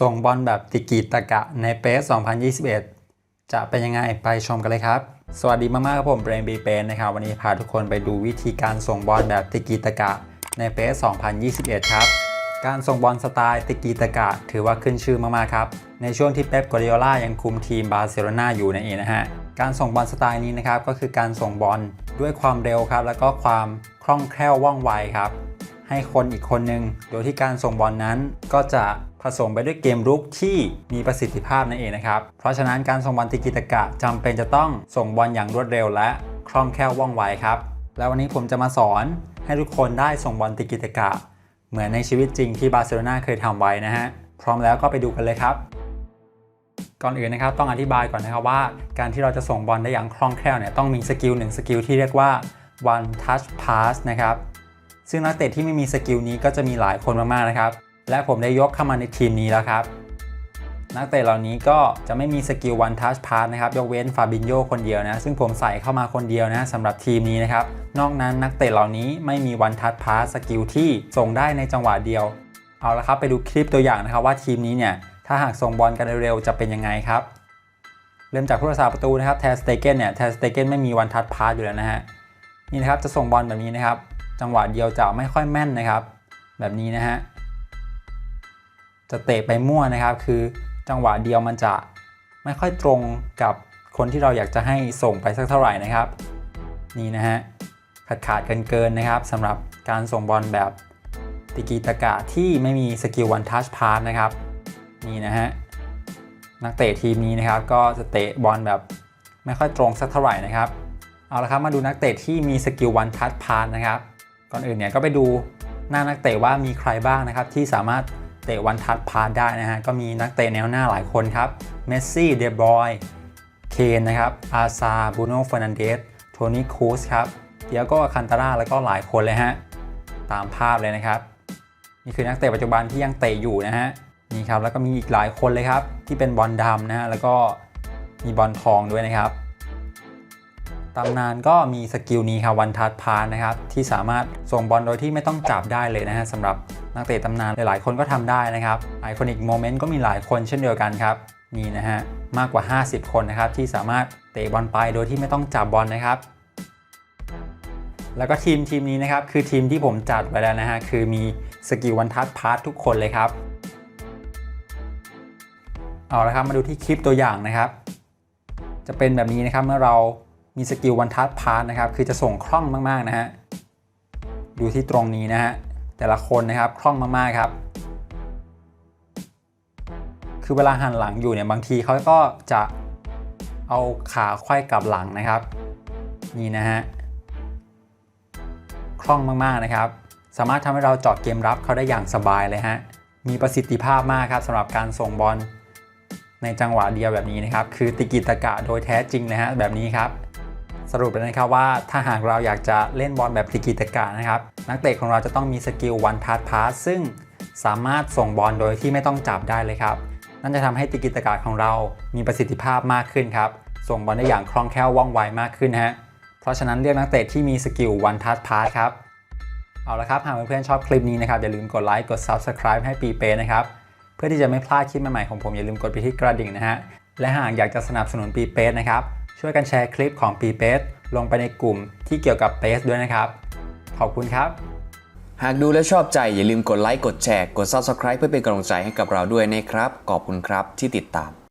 ส่งบอลแบบติกีตะกะในเปส2021 จะเป็นยังไงไปชมกันเลยครับ สวัสดีมากๆครับผมเบรนบีเปนนะครับ วันนี้พาทุกคนไปดูวิธีการส่งบอลแบบติกีตะกะในเปส2021 ครับ การส่งบอลสไตล์ติกีตะกะ ถือว่าขึ้นชื่อมากๆครับ ในช่วงที่เป๊ปกัวดิโอลายังคุมทีมบาร์เซโลนาอยู่นั่นเองนะฮะ การส่งบอลสไตล์นี้นะครับก็คือการส่งบอลด้วยความเร็วครับแล้วก็ความคล่องแคล่วว่องไวครับ ให้คนอีกคนหนึ่งโดยที่การส่งบอลนั้น ก็จะผสมไปด้วยเกมรุกที่มีประสิทธิภาพนั่นเองนะครับ เพราะฉะนั้นการส่งบอลติกิตกะจำเป็นจะต้องส่งบอลอย่างรวดเร็วและคล่องแคล่วว่องไวครับ แล้ววันนี้ผมจะมาสอนให้ทุกคนได้ส่งบอลติกิตกะ เหมือนในชีวิตจริงที่บาร์เซโลนาเคยทำไว้นะฮะ พร้อมแล้วก็ไปดูกันเลยครับ ก่อนอื่นนะครับต้องอธิบายก่อนนะครับว่า การที่เราจะส่งบอลได้อย่างคล่องแคล่วเนี่ยต้องมีสกิลหนึ่งสกิลที่เรียกว่า one touch pass นะครับ ซึ่งนักเตะที่ไม่มีสกิลนี้ก็จะมีหลายคนมากๆนะครับ และผมได้ยกเข้ามาในทีมนี้แล้วครับ นักเตะเหล่านี้ก็จะไม่มีสกิล one touch pass นะครับยกเว้นฟาบินโยคนเดียวนะ ซึ่งผมใส่เข้ามาคนเดียวนะสำหรับทีมนี้นะครับ นอกนั้นนักเตะเหล่านี้ไม่มี one touch pass สกิลที่ส่งได้ในจังหวะเดียว เอาละครับไปดูคลิปตัวอย่างนะครับว่าทีมนี้เนี่ยถ้าหากส่งบอลกันเร็วๆจะเป็นยังไงครับเริ่มจากผู้รักษาประตูนะครับแทสเตเกนเนี่ยแทสเตเกนไม่มีวันทัดพาสอยู่แล้วนะฮะนี่นะครับจะส่งบอลแบบนี้นะครับ จังหวะเดียวจะไม่ค่อยแม่นนะครับ แบบนี้นะฮะจะเตะไปมั่วนะครับ คือจังหวะเดียวมันจะไม่ค่อยตรงกับคนที่เราอยากจะให้ส่งไปสักเท่าไหร่นะครับ นี่นะฮะขาดขาดเกินเกินนะครับสำหรับการส่งบอลแบบติกีตะกะที่ไม่มีสกิลวันทัชพาสนะครับนี่นะฮะนักเตะทีมนี้นะครับก็จะเตะบอลแบบไม่ค่อยตรงสักเท่าไหร่นะครับ เอาละครับมาดูนักเตะที่มีสกิลวันทัชพาสนะครับ ก่อนอื่นเนี่ยก็ไปดูหน้านักเตะว่ามีใครบ้างนะครับที่สามารถเตะวันทัชพาสได้นะฮะก็มีนักเตะแนวหน้าหลายคนครับเมสซี่เดบรอยเคนนะครับอาซาบูโน่เฟอร์นันเดสโทนี่คูสครับเดียโก้คันตาร่าแล้วก็หลายคนเลยฮะตามภาพเลยนะครับนี่คือนักเตะปัจจุบันที่ยังเตะอยู่นะฮะนี่ครับแล้วก็มีอีกหลายคนเลยครับที่เป็นบอลดำนะฮะแล้วก็มีบอลทองด้วยนะครับ ตำนานก็มีสกิลนี้ครับวันทัดพาสนะครับที่สามารถส่งบอลโดยที่ไม่ต้องจับได้เลยนะฮะสำหรับนักเตะตำนานหลายๆคนก็ทำได้นะครับไอคอนิกโมเมนต์ก็มีหลายคนเช่นเดียวกันครับนี่นะฮะมากกว่า 50 คนนะครับที่สามารถเตะบอลไปโดยที่ไม่ต้องจับบอลนะครับ แล้วก็ทีมทีมนี้นะครับคือทีมที่ผมจัดไว้แล้วนะฮะคือมีสกิลวันทัดพาสทุกคนเลยครับเอาละครับมาดูที่คลิปตัวอย่างนะครับ จะเป็นแบบนี้นะครับเมื่อเรา มีสกิลวันทัชพาร์นะครับ คือจะส่งคล่องมากๆนะฮะ ดูที่ตรงนี้นะฮะ แต่ละคนนะครับคล่องมากๆครับ คือเวลาหันหลังอยู่เนี่ยบางทีเขาก็จะเอาขาไขว้กลับหลังนะครับ นี่นะฮะ คล่องมากๆนะครับ สามารถทำให้เราเจาะเกมรับเขาได้อย่างสบายเลยฮะ มีประสิทธิภาพมากครับสำหรับการส่งบอลในจังหวะเดียวแบบนี้นะครับ คือติกิตะกะโดยแท้จริงนะฮะแบบนี้ครับ สรุปเลยนะครับว่าถ้าหากเราอยากจะเล่นบอลแบบติกิตะกะนะครับ นักเตะของเราจะต้องมีสกิลวันทัดพาสซึ่งสามารถส่งบอลโดยที่ไม่ต้องจับได้เลยครับ นั่นจะทำให้ติกิตะกะของเรามีประสิทธิภาพมากขึ้นครับ ส่งบอลได้อย่างคล่องแคล่วว่องไวมากขึ้นฮะ เพราะฉะนั้นเลือกนักเตะที่มีสกิลวันทัดพาสครับ เอาละครับ หากเพื่อนๆชอบคลิปนี้นะครับ อย่าลืมกดไลค์ กด Subscribe ให้ปีเป้นะครับ เพื่อที่จะไม่พลาดคลิปใหม่ๆของผมอย่าลืมกดไปที่กระดิ่งนะฮะ และหากอยากจะสนับสนุนปีเปสนะครับ ช่วยกันแชร์คลิปของปีเปสลงไปในกลุ่มที่เกี่ยวกับเปสด้วยนะครับ ขอบคุณครับ หากดูแล้วชอบใจอย่าลืมกดไลค์กดแชร์กด Subscribe เพื่อเป็นกำลังใจให้กับเราด้วยนะครับ ขอบคุณครับที่ติดตาม